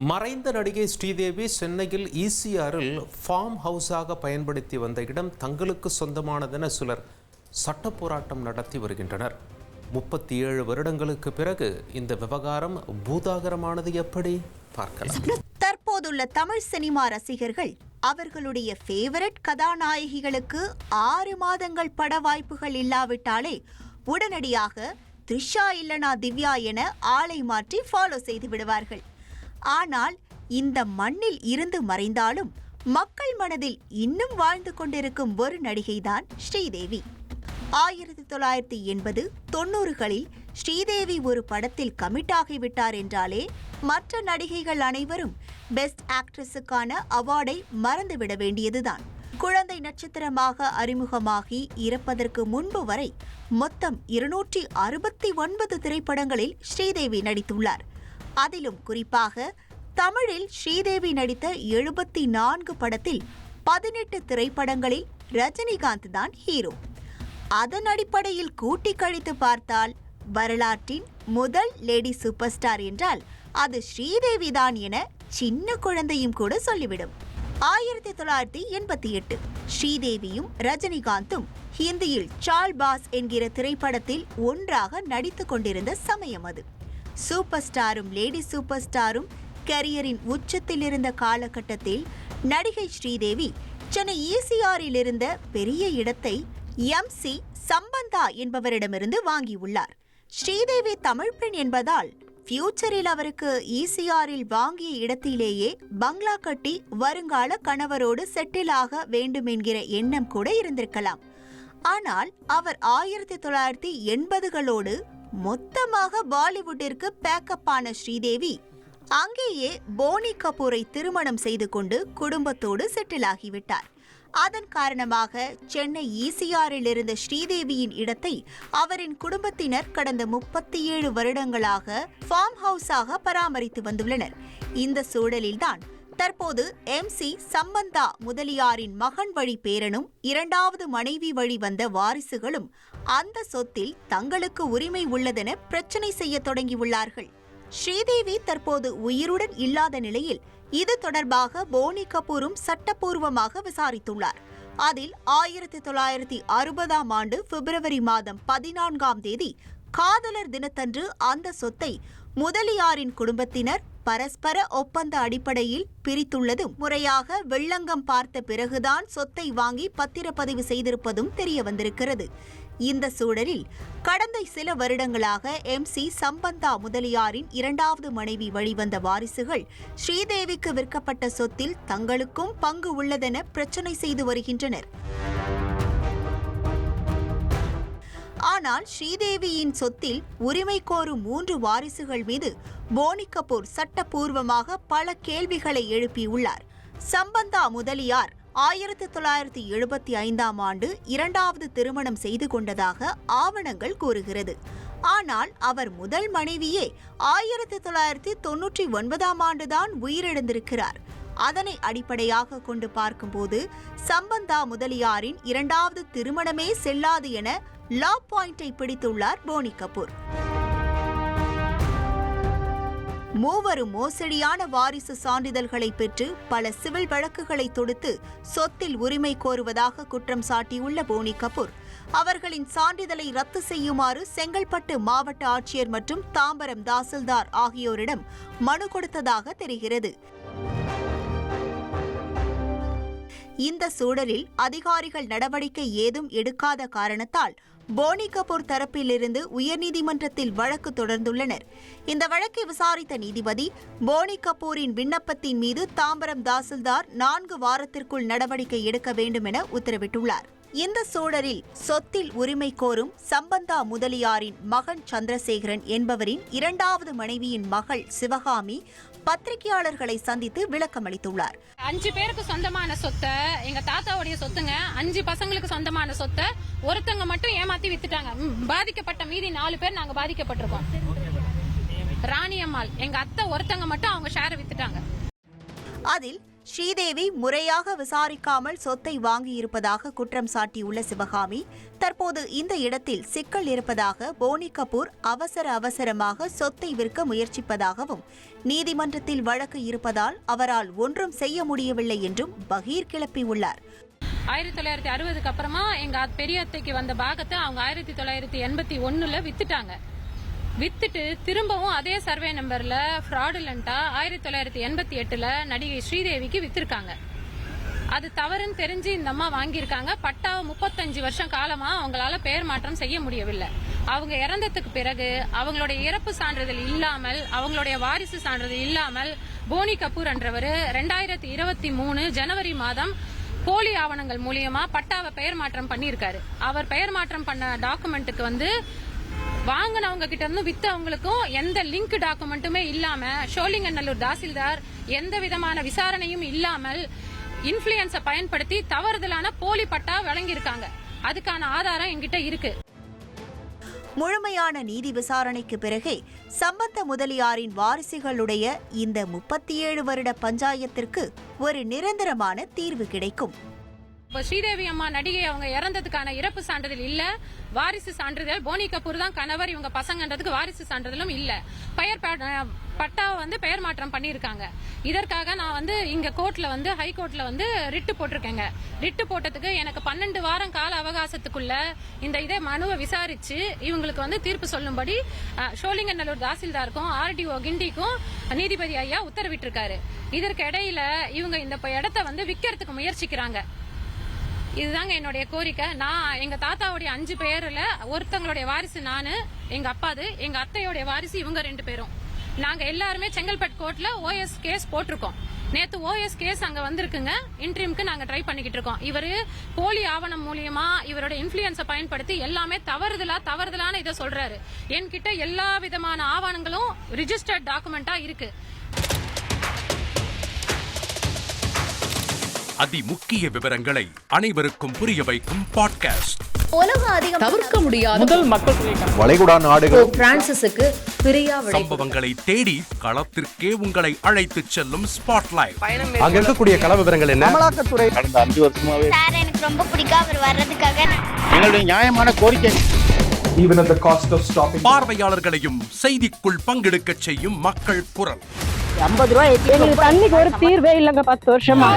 மறைந்த நடிகை ஸ்ரீதேவி சென்னையில் ஈசிஆரில் ஃபார்ம் ஹவுஸாக பயன்படுத்தி வந்த இடம் தங்களுக்கு சொந்தமானதென சிலர் சட்ட போராட்டம் நடத்தி வருகின்றனர். முப்பத்தி ஏழு வருடங்களுக்கு பிறகு இந்த விவகாரம் பூதாகரமானது எப்படி? பார்க்கலாம். தற்போதுள்ள தமிழ் சினிமா ரசிகர்கள் அவர்களுடைய ஃபேவரட் கதாநாயகிகளுக்கு ஆறு மாதங்கள் பட வாய்ப்புகள் இல்லாவிட்டாலே உடனடியாக த்ரிஷா இல்லனா திவ்யா என ஆளை மாற்றி ஃபாலோ செய்து விடுவார்கள். ஆனால் இந்த மண்ணில் இருந்து மறைந்தாலும் மக்கள் மனதில் இன்னும் வாழ்ந்து கொண்டிருக்கும் ஒரு நடிகைதான் ஸ்ரீதேவி. ஆயிரத்தி தொள்ளாயிரத்தி எண்பது தொண்ணூறுகளில் ஸ்ரீதேவி ஒரு படத்தில் கமிட் ஆகிவிட்டார் என்றாலே மற்ற நடிகைகள் அனைவரும் பெஸ்ட் ஆக்ட்ரஸுக்கான அவார்டை மறந்துவிட வேண்டியதுதான். குழந்தை நட்சத்திரமாக அறிமுகமாகி இறப்பதற்கு முன்பு வரை மொத்தம் இருநூற்றி அறுபத்தி ஒன்பது திரைப்படங்களில் ஸ்ரீதேவி நடித்துள்ளார். அதிலும் குறிப்பாக தமிழில் ஸ்ரீதேவி நடித்த எழுபத்தி நான்கு படத்தில் பதினெட்டு திரைப்படங்களில் ரஜினிகாந்த் தான் ஹீரோ. அதன் அடிப்படையில் கூட்டி கழித்து பார்த்தால் வரலாற்றின் முதல் லேடி சூப்பர் ஸ்டார் என்றால் அது ஸ்ரீதேவி தான் என சின்ன குழந்தையும் கூட சொல்லிவிடும். ஆயிரத்தி தொள்ளாயிரத்தி எண்பத்தி எட்டு ஸ்ரீதேவியும் ரஜினிகாந்தும் ஹிந்தியில் சால் பாஸ் என்கிற திரைப்படத்தில் ஒன்றாக நடித்து கொண்டிருந்த சமயம் அது. சூப்பர் ஸ்டாரும் லேடி சூப்பர் ஸ்டாரும் கரியரின் உச்சத்தில் இருந்த காலகட்டத்தில் நடிகை ஸ்ரீதேவி சென்னை ஈசிஆரில் இருந்த பெரிய இடத்தை எம் சி சம்பந்தா என்பவரிடமிருந்து வாங்கியுள்ளார். ஸ்ரீதேவி தமிழ் பெண் என்பதால் ஃபியூச்சரில் அவருக்கு ஈசிஆரில் வாங்கிய இடத்திலேயே பங்களா கட்டி வருங்கால கணவரோடு செட்டில் ஆக வேண்டும் என்கிற எண்ணம் கூட இருந்திருக்கலாம். ஆனால் அவர் ஆயிரத்தி தொள்ளாயிரத்தி எண்பதுகளோடு மொத்தமாக பாலிவுட்டிற்கு பேக்கப் ஆன ஸ்ரீதேவி அங்கேயே போனி கபூரை திருமணம் செய்து கொண்டு குடும்பத்தோடு செட்டில் ஆகிவிட்டார். அதன் காரணமாக சென்னை ஈசிஆரில் இருந்த ஸ்ரீதேவியின் இடத்தை அவரின் குடும்பத்தினர் கடந்த முப்பத்தி ஏழு வருடங்களாக ஃபார்ம் ஹவுஸாக பராமரித்து வந்துள்ளனர். இந்த சூழலில்தான் தற்போது எம் சி சம்பந்தா முதலியாரின் மகன் வழி பேரனும் இரண்டாவது மனைவி வழி வந்த வாரிசுகளும் அந்த சொத்தில் தங்களுக்கு உரிமை உள்ளதென பிரச்சனை செய்ய தொடங்கியுள்ளார்கள். ஸ்ரீதேவி தற்போது உயிருடன் இல்லாத நிலையில் இது தொடர்பாக போனி கபூரும் சட்டப்பூர்வமாக விசாரித்துள்ளார். அதில் ஆயிரத்தி தொள்ளாயிரத்தி அறுபதாம் ஆண்டு பிப்ரவரி மாதம் பதினான்காம் தேதி காதலர் தினத்தன்று அந்த சொத்தை முதலியாரின் குடும்பத்தினர் பரஸ்பர ஒப்பந்த அடிப்படையில் பிரித்துள்ளதும் முறையாக வெள்ளங்கம் பார்த்த பிறகுதான் சொத்தை வாங்கி பத்திரப்பதிவு செய்திருப்பதும் தெரிய வந்திருக்கிறது இந்த சூழலில் கடந்த சில வருடங்களாக எம். சி. சம்பந்தா முதலியாரின் இரண்டாவது மனைவி வழிவந்த வாரிசுகள் ஸ்ரீதேவிக்கு விற்கப்பட்ட சொத்தில் தங்களுக்கும் பங்கு உள்ளதென பிரச்சனை செய்து வருகின்றனர். ஆனால் ஸ்ரீதேவியின் சொத்தில் உரிமை கோரும் மூன்று வாரிசுகள் மீது போனி கபூர் சட்டப்பூர்வமாக பல கேள்விகளை எழுப்பியுள்ளார். சம்பந்தா முதலியார் ஆயிரத்தி தொள்ளாயிரத்தி எழுபத்தி ஐந்தாம் ஆண்டு இரண்டாவது திருமணம் செய்து கொண்டதாக ஆவணங்கள் கூறுகிறது. ஆனால் அவர் முதல் மனைவியே ஆயிரத்தி தொள்ளாயிரத்தி தொன்னூற்றி ஒன்பதாம் ஆண்டுதான் உயிரிழந்திருக்கிறார். அதனை அடிப்படையாக கொண்டு பார்க்கும்போது சம்பந்தா முதலியாரின் இரண்டாவது திருமணமே செல்லாது என லா பாயிண்டை பிடித்துள்ளார் போனி கபூர். மூவரும் மோசடியான வாரிசு சான்றிதழ்களை பெற்று பல சிவில் வழக்குகளை தொடுத்து சொத்தில் உரிமை கோருவதாக குற்றம் சாட்டியுள்ள போனி கபூர். அவர்களின் சான்றிதழை ரத்து செய்யுமாறு செங்கல்பட்டு மாவட்ட ஆட்சியர் மற்றும் தாம்பரம் தாசில்தார் ஆகியோரிடம் மனு கொடுத்ததாக தெரிகிறது. இந்த சூழலில் அதிகாரிகள் நடவடிக்கை ஏதும் எடுக்காத காரணத்தால் போனி கபூர் தரப்பிலிருந்து உயர்நீதிமன்றத்தில் வழக்கு தொடர்ந்துள்ளனர். இந்த வழக்கை விசாரித்த நீதிபதி போனி கபூரின் விண்ணப்பத்தின் மீது தாம்பரம் தாசில்தார் நான்கு வாரத்திற்குள் நடவடிக்கை எடுக்க வேண்டும் என உத்தரவிட்டுள்ளார். இந்த சூழலில் சொத்தில் உரிமை கோரும் சம்பந்தா முதலியாரின் மகன் சந்திரசேகரன் என்பவரின் இரண்டாவது மனைவியின் மகள் சிவகாமி பத்திரிகையாளர்களை சந்தித்து விளக்கமளித்துள்ளார். அஞ்சு பேருக்கு சொந்தமான சொத்தை எங்க தாத்தாவுடைய சொத்துங்க அஞ்சு பசங்களுக்கு சொந்தமான சொத்தை ஒருத்தங்க மட்டும் ஏமாத்தி வித்துட்டாங்க. பாதிக்கப்பட்ட மீதி நாலு பேர் நாங்க பாதிக்கப்பட்டிருக்கோம். ராணி அம்மாள் எங்க அத்தை ஒருத்தங்க மட்டும் அவங்க ஷேரை வித்துட்டாங்க. அதில் ஸ்ரீதேவி முறையாக விசாரிக்காமல் சொத்தை வாங்கியிருப்பதாக குற்றம் சாட்டியுள்ள சிவகாமி தற்போது இந்த இடத்தில் சிக்கல் இருப்பதாக போனி கபூர் அவசர அவசரமாக சொத்தை விற்க முயற்சிப்பதாகவும் நீதிமன்றத்தில் வழக்கு இருப்பதால் அவரால் ஒன்றும் செய்ய முடியவில்லை என்றும் பகீர் கிளப்பியுள்ளார். ஆயிரத்தி தொள்ளாயிரத்தி அறுபதுக்கு அப்புறமா எங்க அத்- பெரிய அத்தைக்கு வந்த பாகத்தை அவங்க ஆயிரத்தி தொள்ளாயிரத்தி எண்பத்தி ஒன்னுல வித்துட்டாங்க. வித்துட்டு திரும்பவும் அதே சர்வே நம்பர்ல ஃப்ராடுலண்டா ஆயிரத்தி தொள்ளாயிரத்தி எண்பத்தி எட்டுல நடிகை ஸ்ரீதேவிக்கு வித்திருக்காங்க. அது தவறுன்னு தெரிஞ்சு இந்த அம்மா வாங்கியிருக்காங்க. பட்டாவை முப்பத்தஞ்சு வருஷம் காலமா அவங்களால பெயர் மாற்றம் செய்ய முடியவில்லை. அவங்க இறந்ததுக்கு பிறகு அவங்களுடைய இறப்பு சான்றிதழ் இல்லாமல் அவங்களுடைய வாரிசு சான்றிதழ் இல்லாமல் போனி கபூர் என்றவர் ரெண்டாயிரத்தி இருபத்தி மூணு ஜனவரி மாதம் போலி ஆவணங்கள் மூலியமா பட்டாவை பெயர் மாற்றம் பண்ணியிருக்காரு. அவர் பெயர் மாற்றம் பண்ண டாக்குமெண்ட்டுக்கு வந்து வாங்கினவங்க கிட்ட இருந்து வித்தவங்களுக்கும் எந்த லிங்க் டாக்குமெண்ட்டுமே இல்லாம ஷோலிங்கநல்லூர் தாசில்தார் எந்த விதமான விசாரணையும் இல்லாமல் இன்ஃபுளுயன்ஸை பயன்படுத்தி தவறுதலான போலி பட்டா வழங்கியிருக்காங்க. அதுக்கான ஆதாரம் என்கிட்ட இருக்கு. முழுமையான நீதி விசாரணைக்கு பிறகே சம்பந்த முதலியாரின் வாரிசுகளுடைய இந்த முப்பத்தி ஏழு வருட பஞ்சாயத்திற்கு ஒரு நிரந்தரமான தீர்வு கிடைக்கும். இப்போ ஸ்ரீதேவி அம்மா நடிகை அவங்க இறந்ததுக்கான இறப்பு சான்றிதழ் இல்ல. வாரிசு சான்றிதழ் போனி கபூர் தான் கணவர் இவங்க பசங்கன்றதுக்கு வாரிசு சான்றிதழும் இல்ல. பெயர் ப- பட்டாவை வந்து பெயர் மாற்றம் பண்ணியிருக்காங்க. இதற்காக நான் வந்து இங்க கோர்ட்ல வந்து ஹை கோர்ட்ல வந்து ரிட்டு போட்டிருக்கேங்க. ரிட்டு போட்டதுக்கு எனக்கு பன்னெண்டு வாரம் கால அவகாசத்துக்குள்ள இந்த இதை மனுவை விசாரிச்சு இவங்களுக்கு வந்து தீர்ப்பு சொல்லும்படி ஷோலிங்கநல்லூர் தாசில்தாருக்கும் ஆர்டிஓ கிண்டிக்கும் நீதிபதி ஐயா உத்தரவிட்டிருக்காரு. இதற்கு இடையில இவங்க இந்த இடத்த வந்து விற்கிறதுக்கு முயற்சிக்கிறாங்க. இதுதாங்க என்னுடைய கோரிக்கை. நான் எங்க தாத்தாவுடைய அஞ்சு பேர்ல ஒருத்தங்களுடைய வாரிசு நானு எங்க அப்பாது எங்க அத்தையோடைய வாரிசு இவங்க ரெண்டு பேரும். நாங்க எல்லாருமே செங்கல்பட்டு கோர்ட்ல ஓஎஸ் கேஸ் போட்டிருக்கோம். நேத்து ஓஎஸ் கேஸ் அங்க வந்திருக்குங்க. இன்ட்ரீம்க்கு நாங்க ட்ரை பண்ணிக்கிட்டு இருக்கோம். இவரு போலி ஆவணம் மூலியமா இவரோட இன்ஃபுளுயன்ஸை பயன்படுத்தி எல்லாமே தவறுதலா தவறுதலான இதை சொல்றாரு. என்கிட்ட எல்லா விதமான ஆவணங்களும் ரிஜிஸ்டர்ட் டாக்குமெண்டா இருக்கு. அதி முக்கிய விவரங்களை அனைவருக்கும் புரிய வைக்கும் பாட்காஸ்ட் தவிர்க்க முடியாத முதல் மக்கள் தொகை கணக்கு. வளைகுடா நாடுகள். போப் பிரான்சிஸுக்கு பிரியா விடை சம்பவங்களை தேடி களத்திற்கே உங்களை அழைத்துச் செல்லும் ஸ்பாட்லைட் அங்க இருக்கக்கூடிய கள விவரங்கள் என்ன? அமலாக்கத்துறை கடந்த அஞ்சு வருஷமாவே. சார் எனக்கு ரொம்ப பிடிக்கும் அவர் வர்றதுக்காக. நான் எங்களுடைய நியாயமான கோரிக்கை. Even at the cost of stopping. பார்வையாளர்களையும் செய்திக்குள் பங்கெடுக்கச் செய்யும் மக்கள் குரல். எங்களுக்கு தண்ணிக்கு ஒரு தீர்வே இல்லைங்க பத்து வருஷமா.